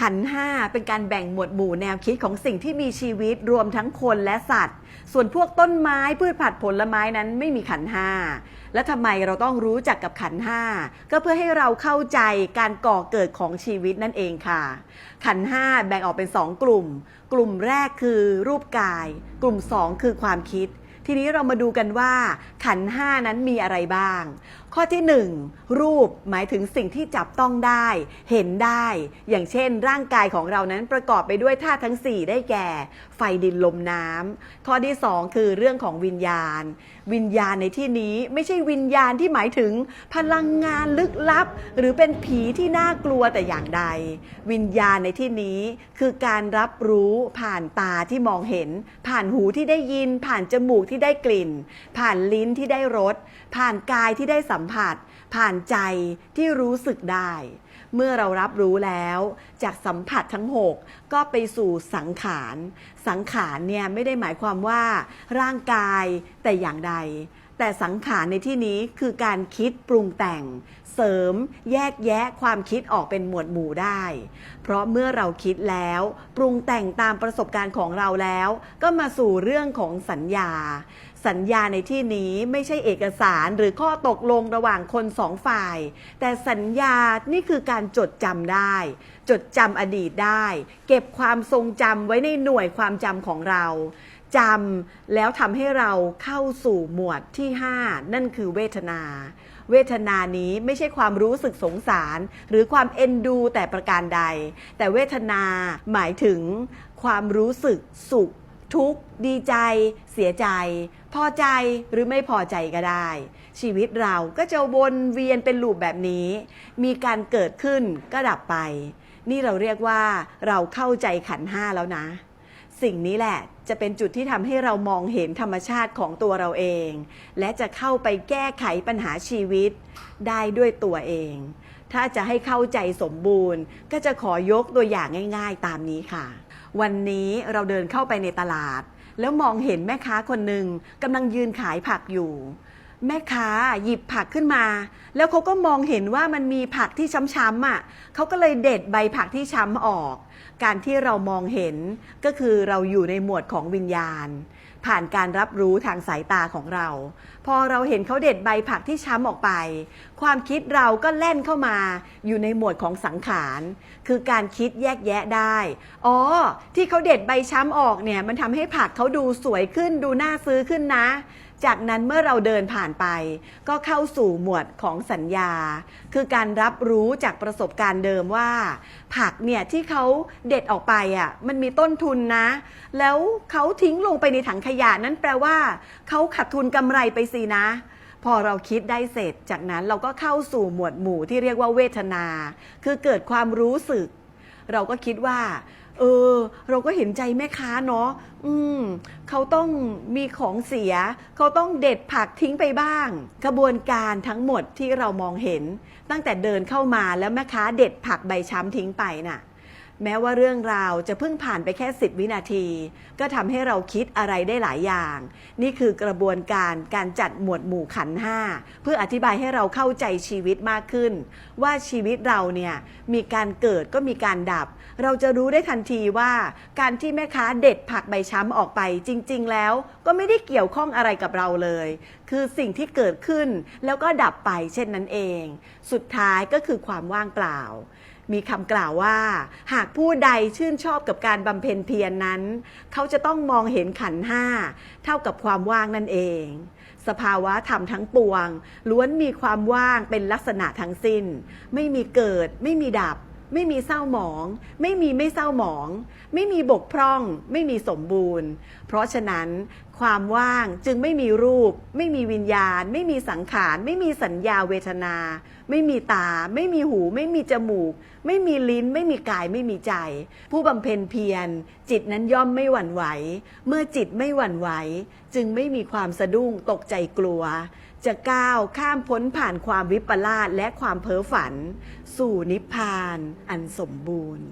ขันห้าเป็นการแบ่งหมวดหมู่แนวคิดของสิ่งที่มีชีวิตรวมทั้งคนและสัตว์ ส่วนพวกต้นไม้พืชผักผลไม้นั้นไม่มีขันห้าและทำไมเราต้องรู้จักกับขันห้าก็เพื่อให้เราเข้าใจการก่อเกิดของชีวิตนั่นเองค่ะ ขันห้าแบ่งออกเป็นสองกลุ่ม กลุ่มแรกคือรูปกาย กลุ่มสองคือความคิดทีนี้เรามาดูกันว่าขันห้านั้นมีอะไรบ้าง ข้อที่หนึ่งรูปหมายถึงสิ่งที่จับต้องได้ เห็นได้ อย่างเช่น ร่างกายของเรานั้นประกอบไปด้วยธาตุทั้ง 4 ได้แก่ ไฟดินลมน้ำข้อที่สองคือเรื่องของวิญญาณ วิญญาณในที่นี้ไม่ใช่วิญญาณที่หมายถึงพลังงานลึกลับ หรือเป็นผีที่น่ากลัวแต่อย่างใด วิญญาณในที่นี้คือการรับรู้ผ่านตาที่มองเห็น ผ่านหูที่ได้ยิน ผ่านจมูกที่ได้กลิ่น ผ่านลิ้นที่ได้รสผ่านกายที่ได้สัมผัส ผ่านใจที่รู้สึกได้ เมื่อเรารับรู้แล้ว จากสัมผัสทั้ง 6 ก็ไปสู่สังขาร สังขารเนี่ยไม่ได้หมายความว่าร่างกายแต่อย่างใด แต่สังขารในที่นี้คือการคิดปรุงแต่ง เสริม แยกแยะความคิดออกเป็นหมวดหมู่ได้ เพราะเมื่อเราคิดแล้ว ปรุงแต่งตามประสบการณ์ของเราแล้ว ก็มาสู่เรื่องของสัญญา สัญญาในที่นี้ไม่ใช่เอกสารหรือข้อตกลงระหว่างคนสองฝ่าย แต่สัญญานี่คือการจดจำได้ จดจำอดีตได้ เก็บความทรงจำไว้ในหน่วยความจำของเรา จำแล้วทำให้เราเข้าสู่หมวดที่ 5 นั่นคือเวทนา เวทนานี้ไม่ใช่ความรู้สึกสงสาร หรือความเอ็นดูแต่ประการใด แต่เวทนาหมายถึงความรู้สึกสุข ทุกข์ ดีใจ เสียใจ พอใจหรือไม่พอใจก็ได้ ชีวิตเราก็จะวนเวียนเป็นลูปแบบนี้ มีการเกิดขึ้นก็ดับไป นี่เราเรียกว่าเราเข้าใจขันห้าแล้วนะ สิ่งนี้แหละจะเป็นจุดที่ทำให้เรามองเห็นธรรมชาติของตัวเราเอง และจะเข้าไปแก้ไขปัญหาชีวิตได้ด้วยตัวเอง ถ้าจะให้เข้าใจสมบูรณ์ ก็จะขอยกตัวอย่างง่าย ๆ ตามนี้ค่ะ วันนี้เราเดินเข้าไปในตลาด แล้วมองเห็นแม่ค้าคนหนึ่งกำลังยืนขายผักอยู่ แม่ค้าหยิบผักขึ้นมา แล้วเขาก็มองเห็นว่ามันมีผักที่ช้ำๆอะเขาก็เลยเด็ดใบผักที่ช้ำออก การที่เรามองเห็นก็คือเราอยู่ในหมวดของวิญญาณ ผ่านการรับรู้ทางสายตาของเรา พอเราเห็นเขาเด็ดใบผักที่ช้ำออกไปความคิดเราก็แล่นเข้ามาอยู่ในหมวดของสังขาร คือการคิดแยกแยะได้ อ๋อ ที่เขาเด็ดใบช้ำออกเนี่ย มันทำให้ผักเขาดูสวยขึ้นดูน่าซื้อขึ้นนะ จากนั้นเมื่อเราเดินผ่านไป ก็เข้าสู่หมวดของสัญญา คือการรับรู้จากประสบการณ์เดิมว่า ผักเนี่ยที่เขาเด็ดออกไปอะมันมีต้นทุนนะ แล้วเขาทิ้งลงไปในถังขยะนั่นแปลว่าเขาขาดทุนกำไรไปสินะ พอเราคิดได้เสร็จ จากนั้นเราก็เข้าสู่หมวดหมู่ที่เรียกว่าเวทนา คือเกิดความรู้สึก เราก็คิดว่า เออ เราก็เห็นใจแม่ค้าเนาะอืมเขาต้องมีของเสีย เขาต้องเด็ดผักทิ้งไปบ้าง กระบวนการทั้งหมดที่เรามองเห็น ตั้งแต่เดินเข้ามาแล้วแม่ค้าเด็ดผักใบช้ำทิ้งไปน่ะ แม้ว่าเรื่องราวจะเพิ่งผ่านไปแค่ 10 วินาที ก็ทำให้เราคิดอะไรได้หลายอย่าง นี่คือกระบวนการการจัดหมวดหมู่ขันห้าเพื่ออธิบายให้เราเข้าใจชีวิตมากขึ้น ว่าชีวิตเราเนี่ยมีการเกิดก็มีการดับ เราจะรู้ได้ทันทีว่า การที่แม่ค้าเด็ดผักใบช้ำออกไปจริง ๆ แล้วก็ไม่ได้เกี่ยวข้องอะไรกับเราเลย คือสิ่งที่เกิดขึ้นแล้วก็ดับไปเช่นนั้นเอง สุดท้ายก็คือความว่างเปล่า มีคำกล่าวว่า หากผู้ใดชื่นชอบกับการบำเพ็ญเพียรนนั้น เขาจะต้องมองเห็นขันห้าเท่ากับความว่างนั่นเอง สภาวะธรรมทั้งปวง ล้วนมีความว่างเป็นลักษณะทั้งสิ้น ไม่มีเกิด ไม่มีดับ ไม่มีเศร้าหมอง ไม่มีไม่เศร้าหมอง ไม่มีบกพร่อง ไม่มีสมบูรณ์ เพราะฉะนั้นความว่างจึงไม่มีรูป ไม่มีวิญญาณ ไม่มีสังขาร ไม่มีสัญญาเวทนา ไม่มีตา ไม่มีหู ไม่มีจมูก ไม่มีลิ้น ไม่มีกายไม่มีใจ ผู้บำเพ็ญเพียร จิตนั้นย่อมไม่หวั่นไหว เมื่อจิตไม่หวั่นไหว จึงไม่มีความสะดุ้งตกใจกลัว จะก้าวข้ามพ้นผ่านความวิปลาสและความเพ้อฝัน สู่นิพพานอันสมบูรณ์